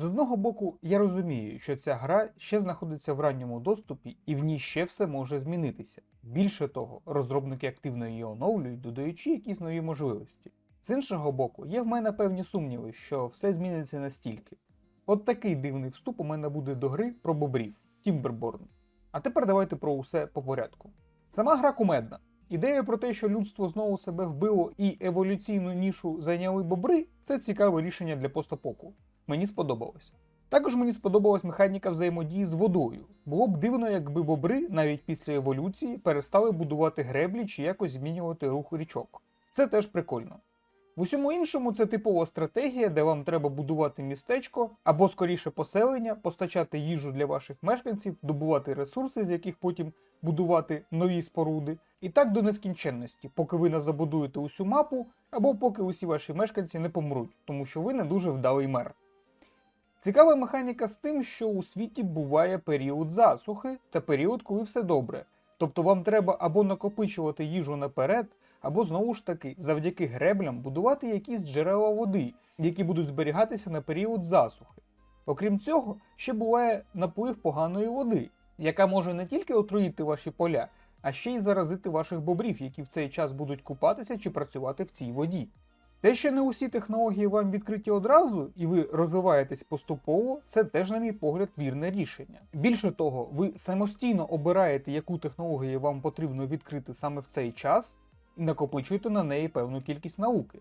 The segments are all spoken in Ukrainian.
З одного боку, я розумію, що ця гра ще знаходиться в ранньому доступі і в ній ще все може змінитися. Більше того, розробники активно її оновлюють, додаючи якісь нові можливості. З іншого боку, є в мене певні сумніви, що все зміниться настільки. От такий дивний вступ у мене буде до гри про бобрів Тімберборн. А тепер давайте про усе по порядку. Сама гра кумедна. Ідея про те, що людство знову себе вбило і еволюційну нішу зайняли бобри, це цікаве рішення для постапоку. Мені сподобалось. Також мені сподобалась механіка взаємодії з водою. Було б дивно, якби бобри навіть після еволюції перестали будувати греблі чи якось змінювати рух річок. Це теж прикольно. В усьому іншому це типова стратегія, де вам треба будувати містечко або скоріше поселення, постачати їжу для ваших мешканців, добувати ресурси, з яких потім будувати нові споруди, і так до нескінченності, поки ви не забудуєте усю мапу, або поки усі ваші мешканці не помруть, тому що ви не дуже вдалий мер. Цікава механіка з тим, що у світі буває період засухи та період, коли все добре. Тобто вам треба або накопичувати їжу наперед, або знову ж таки завдяки греблям будувати якісь джерела води, які будуть зберігатися на період засухи. Окрім цього, ще буває наплив поганої води, яка може не тільки отруїти ваші поля, а ще й заразити ваших бобрів, які в цей час будуть купатися чи працювати в цій воді. Те, що не усі технології вам відкриті одразу, і ви розвиваєтесь поступово, це теж, на мій погляд, вірне рішення. Більше того, ви самостійно обираєте, яку технологію вам потрібно відкрити саме в цей час, накопичуєте на неї певну кількість науки.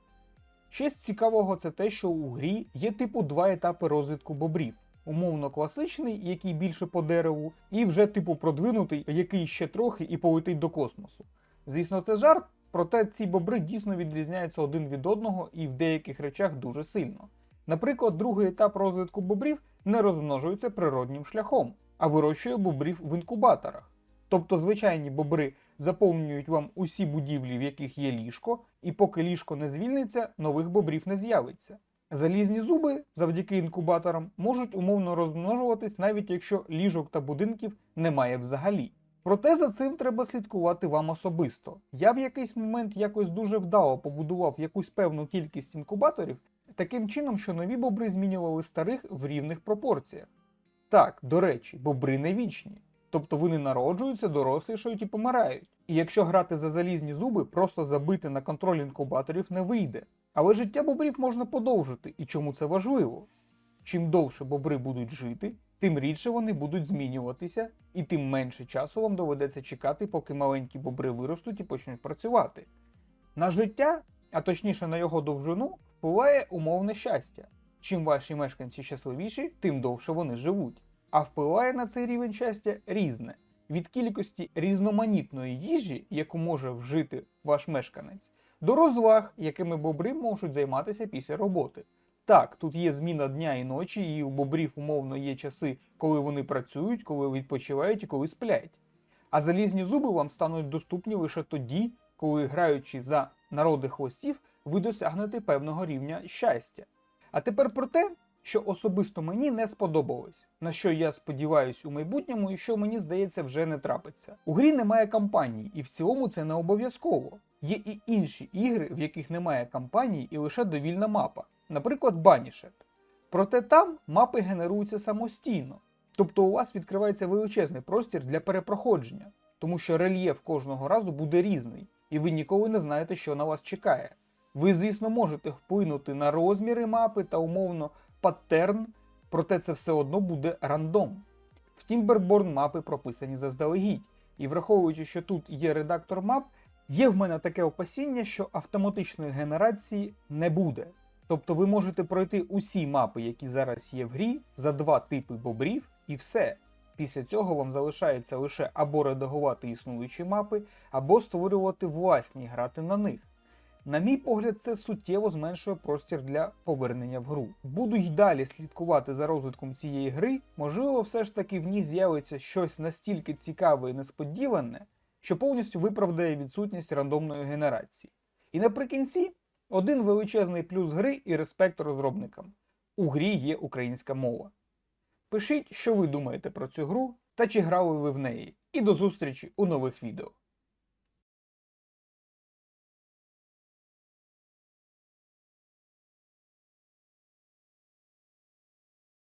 Ще з цікавого це те, що у грі є типу два етапи розвитку бобрів: умовно класичний, який більше по дереву, і вже типу продвинутий, який ще трохи і полетить до космосу. Звісно, це жарт, проте ці бобри дійсно відрізняються один від одного і в деяких речах дуже сильно. Наприклад, другий етап розвитку бобрів не розмножується природнім шляхом, а вирощує бобрів в інкубаторах. Тобто звичайні бобри заповнюють вам усі будівлі, в яких є ліжко, і поки ліжко не звільниться, нових бобрів не з'явиться. Залізні зуби завдяки інкубаторам можуть умовно розмножуватись, навіть якщо ліжок та будинків немає взагалі. Проте за цим треба слідкувати вам особисто. Я в якийсь момент якось дуже вдало побудував якусь певну кількість інкубаторів, таким чином, що нові бобри змінювали старих в рівних пропорціях. Так, до речі, бобри не вічні. Тобто вони народжуються, дорослішають і помирають. І якщо грати за залізні зуби, просто забити на контроль інкубаторів не вийде. Але життя бобрів можна подовжити, і чому це важливо? Чим довше бобри будуть жити, тим рідше вони будуть змінюватися, і тим менше часу вам доведеться чекати, поки маленькі бобри виростуть і почнуть працювати. На життя, а точніше на його довжину, впливає умовне щастя. Чим ваші мешканці щасливіші, тим довше вони живуть. А впливає на цей рівень щастя різне від кількості різноманітної їжі, яку може вжити ваш мешканець, до розваг, якими бобри можуть займатися після роботи. Так, тут є зміна дня і ночі, і у бобрів умовно є часи, коли вони працюють, коли відпочивають і коли сплять. А залізні зуби вам стануть доступні лише тоді, коли, граючи за народи хвостів, ви досягнете певного рівня щастя. А тепер про те, що особисто мені не сподобалось, на що я сподіваюся у майбутньому і що мені здається вже не трапиться. У грі немає кампаній, і в цілому це не обов'язково. Є і інші ігри, в яких немає кампаній і лише довільна мапа, наприклад, Банішет. Проте там мапи генеруються самостійно, тобто у вас відкривається величезний простір для перепроходження, тому що рельєф кожного разу буде різний, і ви ніколи не знаєте, що на вас чекає. Ви, звісно, можете вплинути на розміри мапи та умовно паттерн, проте це все одно буде рандом. В Timberborn мапи прописані заздалегідь, і враховуючи, що тут є редактор мап, є в мене таке опасіння, що автоматичної генерації не буде. Тобто ви можете пройти усі мапи, які зараз є в грі, за два типи бобрів, і все. Після цього вам залишається лише або редагувати існуючі мапи, або створювати власні грати на них. На мій погляд, це суттєво зменшує простір для повернення в гру. Буду й далі слідкувати за розвитком цієї гри, можливо, все ж таки в ній з'явиться щось настільки цікаве і несподіване, що повністю виправдає відсутність рандомної генерації. І наприкінці один величезний плюс гри і респект розробникам. У грі є українська мова. Пишіть, що ви думаєте про цю гру та чи грали ви в неї. І до зустрічі у нових відео.